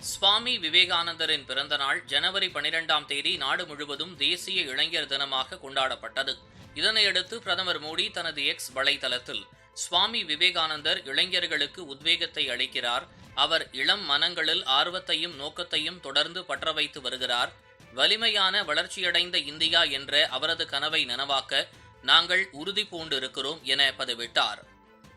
சுவாமி விவேகானந்தரின் பிறந்தநாள் ஜனவரி பனிரெண்டாம் தேதி நாடு முழுவதும் தேசிய இளைஞர் தினமாக கொண்டாடப்பட்டது. இதனையடுத்து பிரதமர் மோடி தனது எக்ஸ் வலைதளத்தில் சுவாமி விவேகானந்தர் இளைஞர்களுக்கு உத்வேகத்தை அளிக்கிறார். அவர் இளம் மனங்களில் ஆர்வத்தையும் நோக்கத்தையும் தொடர்ந்து பற்ற வைத்து வருகிறார். வலிமையான வளர்ச்சியடைந்த இந்தியா என்ற அவரது கனவை நனவாக்க நாங்கள் உறுதி பூண்டிருக்கிறோம் என பதிவிட்டார்.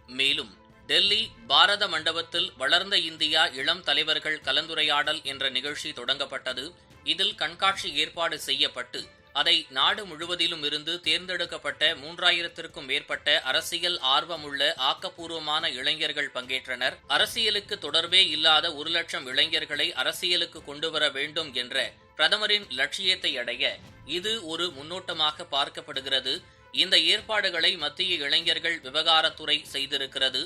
மேலும் டெல்லி பாரத மண்டபத்தில் வளர்ந்த இந்தியா இளம் தலைவர்கள் கலந்துரையாடல் என்ற நிகழ்ச்சி தொடங்கப்பட்டது. இதில் கண்காட்சி ஏற்பாடு செய்யப்பட்டு அதை நாடு முழுவதிலும் இருந்து தேர்ந்தெடுக்கப்பட்ட மூன்றாயிரத்திற்கும் மேற்பட்ட அரசியல் ஆர்வமுள்ள ஆக்கப்பூர்வமான இளைஞர்கள் பங்கேற்றனர். அரசியலுக்கு தொடர்பே இல்லாத ஒரு லட்சம் இளைஞர்களை அரசியலுக்கு கொண்டுவர வேண்டும் என்ற பிரதமரின் லட்சியத்தை அடைய இது ஒரு முன்னோட்டமாக பார்க்கப்படுகிறது. இந்த ஏற்பாடுகளை மத்திய இளைஞர்கள் விவகாரத்துறை செய்திருக்கிறது.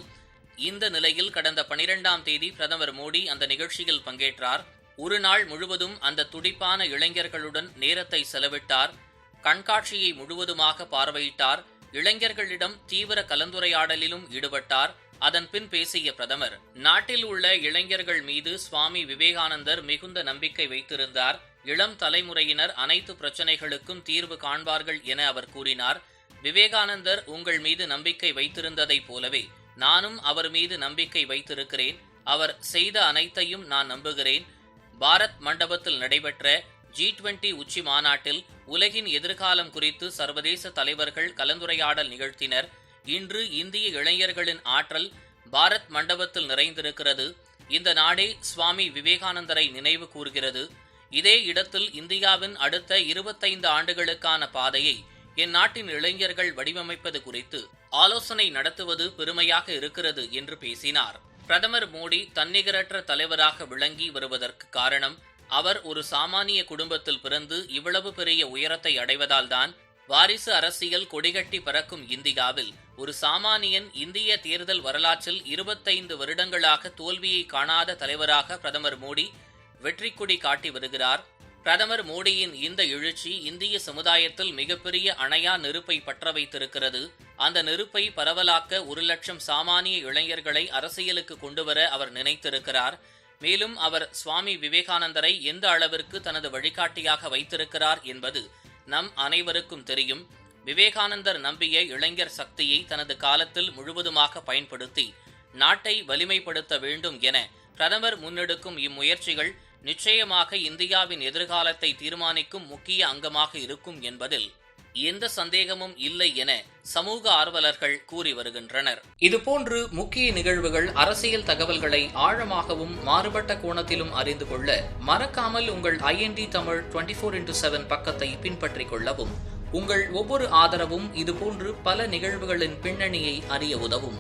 இந்த நிலையில் கடந்த பனிரெண்டாம் தேதி பிரதமர் மோடி அந்த நிகழ்ச்சியில் பங்கேற்றார். ஒரு நாள் முழுவதும் அந்த துடிப்பான இளைஞர்களுடன் நேரத்தை செலவிட்டார். கண்காட்சியை முழுவதுமாக பார்வையிட்டார். இளைஞர்களிடம் தீவிர கலந்துரையாடலிலும் ஈடுபட்டார். அதன் பின் பேசிய பிரதமர் நாட்டில் உள்ள இளைஞர்கள் மீது சுவாமி விவேகானந்தர் மிகுந்த நம்பிக்கை வைத்திருந்தார். இளம் தலைமுறையினர் அனைத்து பிரச்சனைகளுக்கும் தீர்வு காண்பார்கள் என அவர் கூறினார். விவேகானந்தர் உங்கள் மீது நம்பிக்கை வைத்திருந்ததைப் போலவே நானும் அவர் மீது நம்பிக்கை வைத்திருக்கிறேன். அவர் செய்த அனைத்தையும் நான் நம்புகிறேன். பாரத் மண்டபத்தில் நடைபெற்ற ஜி டுவெண்டி உச்சி மாநாட்டில் உலகின் எதிர்காலம் குறித்து சர்வதேச தலைவர்கள் கலந்துரையாடல் நிகழ்த்தினர். இன்று இந்திய இளைஞர்களின் ஆற்றல் பாரத் மண்டபத்தில் நிறைந்திருக்கிறது. இந்த நாடே சுவாமி விவேகானந்தரை நினைவு கூர்கிறது. இதே இடத்தில் இந்தியாவின் அடுத்த இருபத்தைந்து ஆண்டுகளுக்கான பாதையை என் நாட்டின் இளைஞர்கள் வடிவமைப்பது குறித்து ஆலோசனை நடத்துவது பெருமையாக இருக்கிறது என்று பேசினார். பிரதமர் மோடி தன்னிகரற்ற தலைவராக விளங்கி வருவதற்கு காரணம் அவர் ஒரு சாமானிய குடும்பத்தில் பிறந்து இவ்வளவு பெரிய உயரத்தை அடைவதால்தான் வாரிசு அரசியல் கொடிகட்டி பறக்கும் இந்தியாவில் ஒரு சாமானியன் இந்திய தேர்தல் வரலாற்றில் இருபத்தைந்து வருடங்களாக தோல்வியை காணாத தலைவராக பிரதமர் மோடி வெற்றி கொடி காட்டி வருகிறார். பிரதமர் மோடியின் இந்த எழுச்சி இந்திய சமுதாயத்தில் மிகப்பெரிய அணையா நெருப்பை பற்ற வைத்திருக்கிறது அந்த நெருப்பை பரவலாக்க ஒரு லட்சம் சாமானிய இளைஞர்களை அரசியலுக்கு கொண்டுவர அவர் நினைத்திருக்கிறார். மேலும் அவர் சுவாமி விவேகானந்தரை எந்த அளவிற்கு தனது வழிகாட்டியாக வைத்திருக்கிறார் என்பது நம் அனைவருக்கும் தெரியும். விவேகானந்தர் நம்பிய இளைஞர் சக்தியை தனது காலத்தில் முழுவதுமாக பயன்படுத்தி நாட்டை வலிமைப்படுத்த வேண்டும் என பிரதமர் முன்னெடுக்கும் இம்முயற்சிகள் நிச்சயமாக இந்தியாவின் எதிர்காலத்தை தீர்மானிக்கும் முக்கிய அங்கமாக இருக்கும் என்பதில் எந்த சந்தேகமும் இல்லை என சமூக ஆர்வலர்கள் கூறி வருகின்றனர். இதுபோன்று முக்கிய நிகழ்வுகள் அரசியல் தகவல்களை ஆழமாகவும் மாறுபட்ட கோணத்திலும் அறிந்து கொள்ள மறக்காமல் உங்கள் IND Tamil twenty four into seven பக்கத்தை பின்பற்றிக் கொள்ளவும் உங்கள் ஒவ்வொரு ஆதரவும் இதுபோன்று பல நிகழ்வுகளின் பின்னணியை அறிய உதவும்.